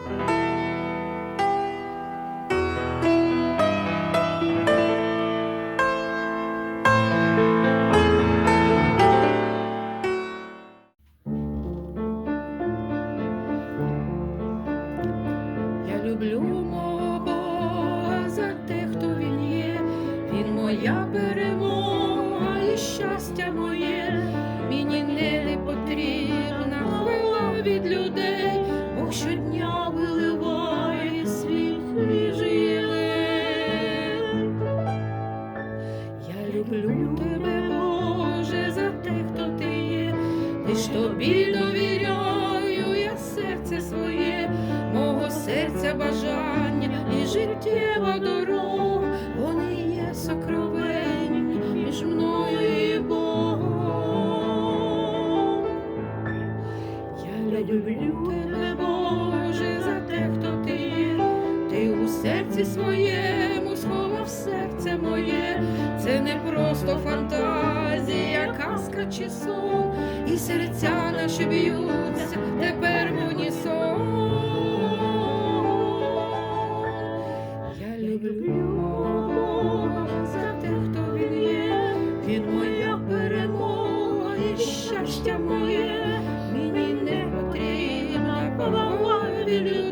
Я люблю мого за те, хто він є. Він моя перемога і щастя моє. Щодня виливає свій свіжий. Я люблю тебе, Боже, за те, хто ти є. Ж тобі довіряю, серце своє, мого серця бажання і життєва дорога, вони є сокровенні між мною і. Я люблю тебе, серці своєму, сховав серце моє, це не просто фантазія, казка чи сон, і серця наші б'ються тепер мені сон. Я люблю Бога за те, хто він є, він моя перемога і щастя моє, мені не потрібна, помагаю.